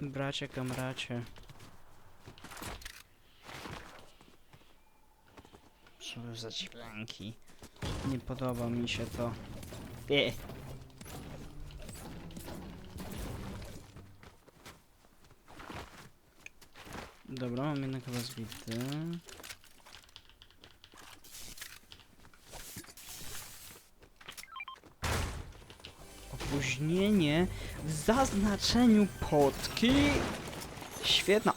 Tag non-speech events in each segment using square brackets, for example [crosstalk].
Bracie, kamracie. Co za dźwięki. Nie podoba mi się to. E. Dobra, mam jednak chyba Opóźnienie w zaznaczeniu potki. Świetna.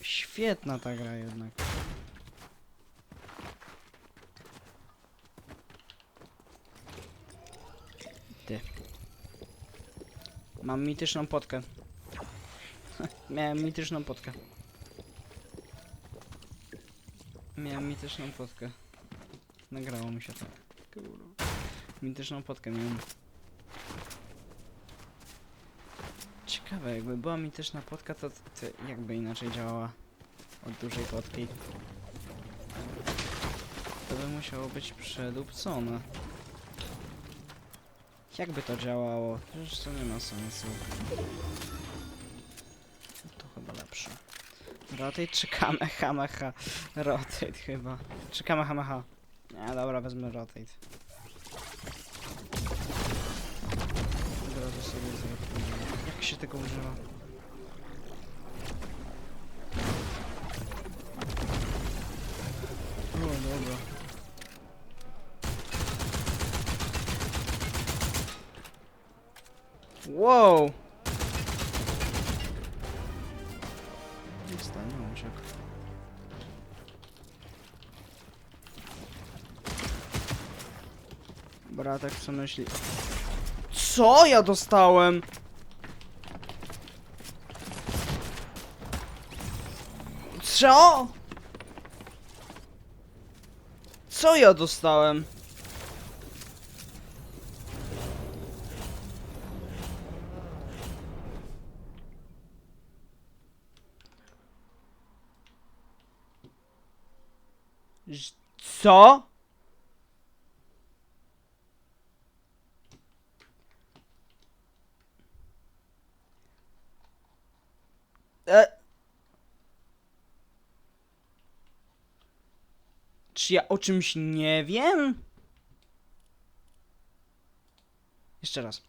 Świetna ta gra jednak. Ty. Mam mityczną potkę. [laughs] Miałem mityczną potkę. Miałem mityczną potkę. Nagrało mi się tak. Mityczną potkę miałem. Ciekawe, jakby była mityczna potka, to, to jakby inaczej działała od dużej potki. To by musiało być przedupcone. Jakby to działało? Przecież to nie ma sensu. To chyba lepsze. Rotate czy kamehameha? [laughs] Rotate chyba. Czy kamehameha? Nie, dobra, wezmę rotate. Od razu sobie zerknę. Jak się tego używa? O, dobra. Wow! Stanął uciekł. Bratek co myśli? Co ja dostałem? Co? Co ja dostałem? Co? E... Ja o czymś nie wiem? Jeszcze raz.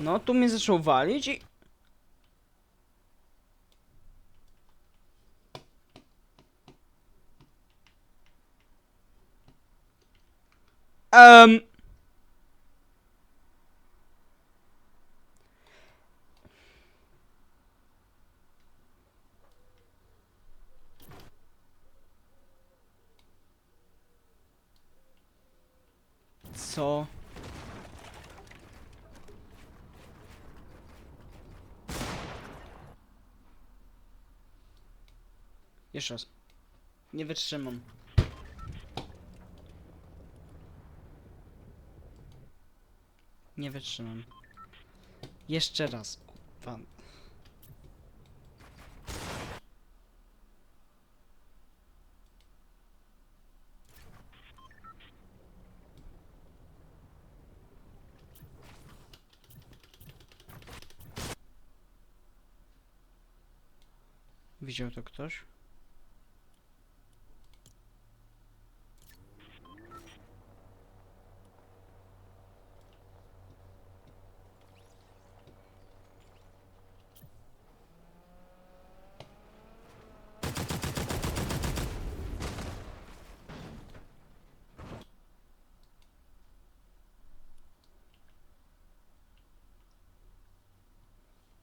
No, tu mnie zaczął walić i... Um... Co? Jeszcze raz. Nie wytrzymam. Nie wytrzymam. Jeszcze raz. Pan. Widział to ktoś?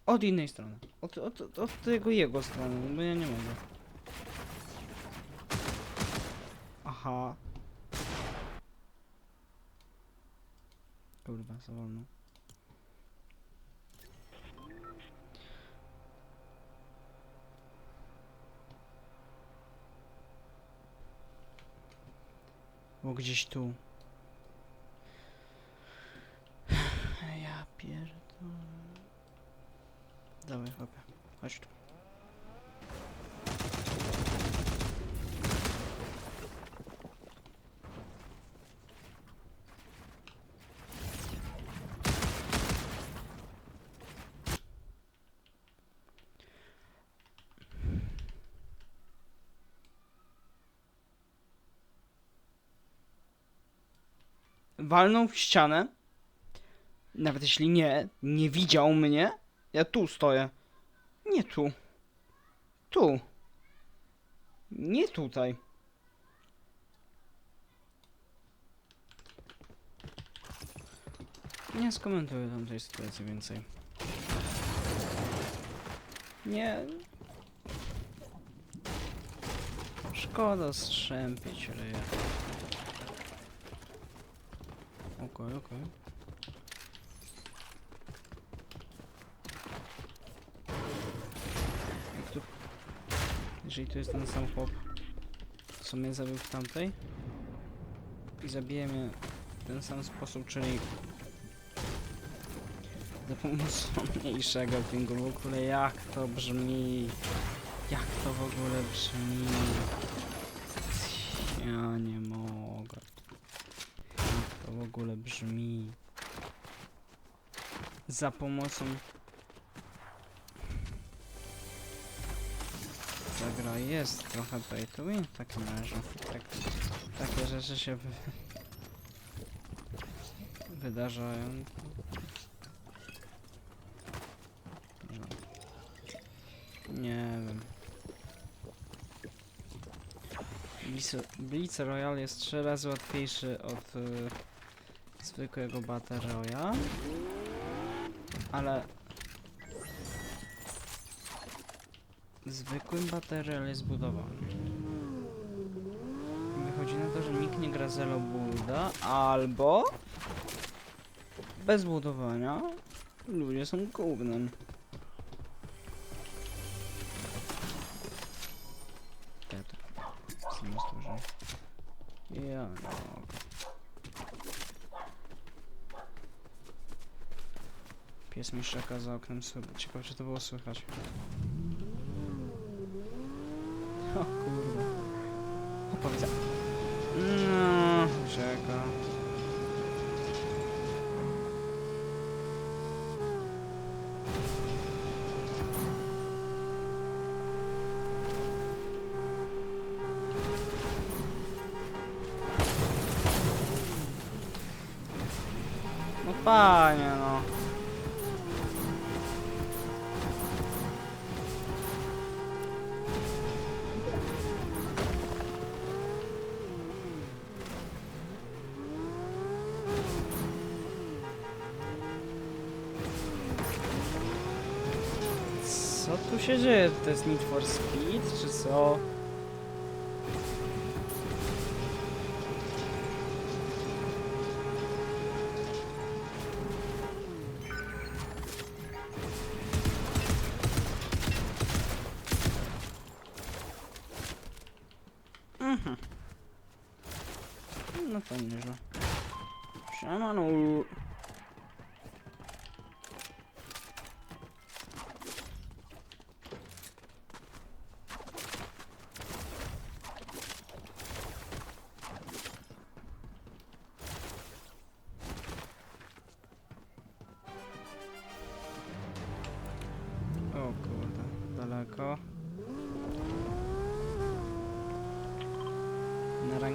Od innej strony. Od, od, od, tego jego strony, bo ja nie mogę. Aha. Kurwa, za wolno. Bo gdzieś tu. Dawaj, chłopie. Chodź tu. walnął w ścianę. Nawet jeśli nie, nie widział mnie, ja tu stoję. Nie tu. Tu. Nie tutaj. Nie skomentuję tam tej sytuacji więcej. Nie. Szkoda strzępić. Okej, okej. Jak tu... Jeżeli to jest ten sam chłop, co mnie zabił w tamtej i zabije mnie w ten sam sposób, czyli za pomocą mniejszego pingu. W ogóle jak to brzmi? Jak to w ogóle brzmi? Ja nie mogę. Jak to w ogóle brzmi? Za pomocą... Ta gra jest trochę pay to win w takim razie. Tak, takie rzeczy się wy... wydarzają. Nie wiem. Blitz, Royale jest trzy razy łatwiejszy od y, zwykłego Battle Royale. Ale zwykłym Battle Royale jest budowany. Wychodzi na to, że nikt nie gra Zelo Builda, albo bez budowania ludzie są gównem. Samo stworzenie. Ja. Pies mi szczeka za oknem. Ciekawe, czy to było słychać. Panie, no. Co tu się dzieje? To jest Need for Speed, czy co? Mhm. No to nieźle. Siemano.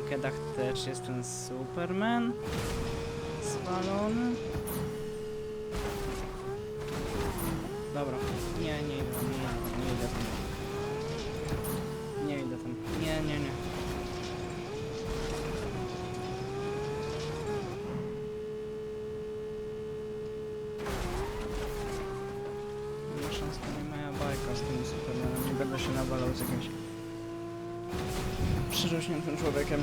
Na rankedach też jest ten Superman zwalony. Dobra, nie, nie idę tam, nie, nie idę tam. Nie idę tam, nie, nie, nie. To nie moja bajka z tym Supermanem, nie będę się nawalał z jakimś przyrośniętym człowiekiem.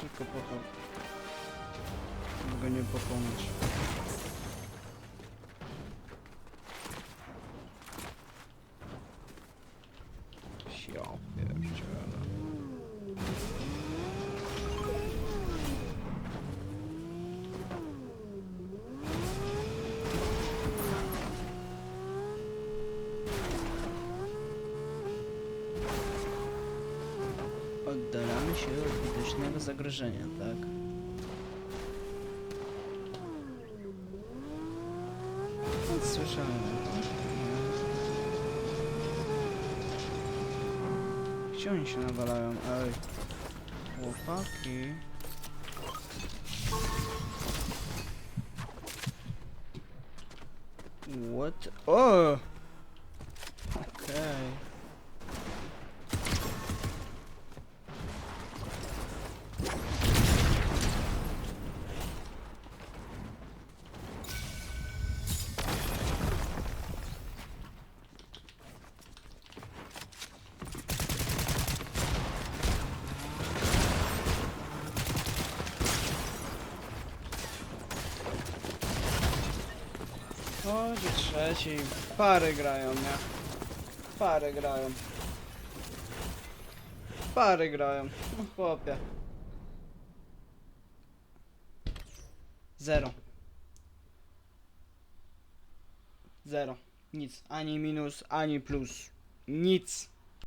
Tylko po to, żeby go nie pokonać. żadnego zagrożenia, tak? Słyszałem. Gdzie oni się nawalają? Ej, chłopaki. What? Oh! Chodzi trzeci. Pary grają, nie? Pary grają. Pary grają. No chłopie. Zero. Zero. Nic. Ani minus, ani plus. Nic.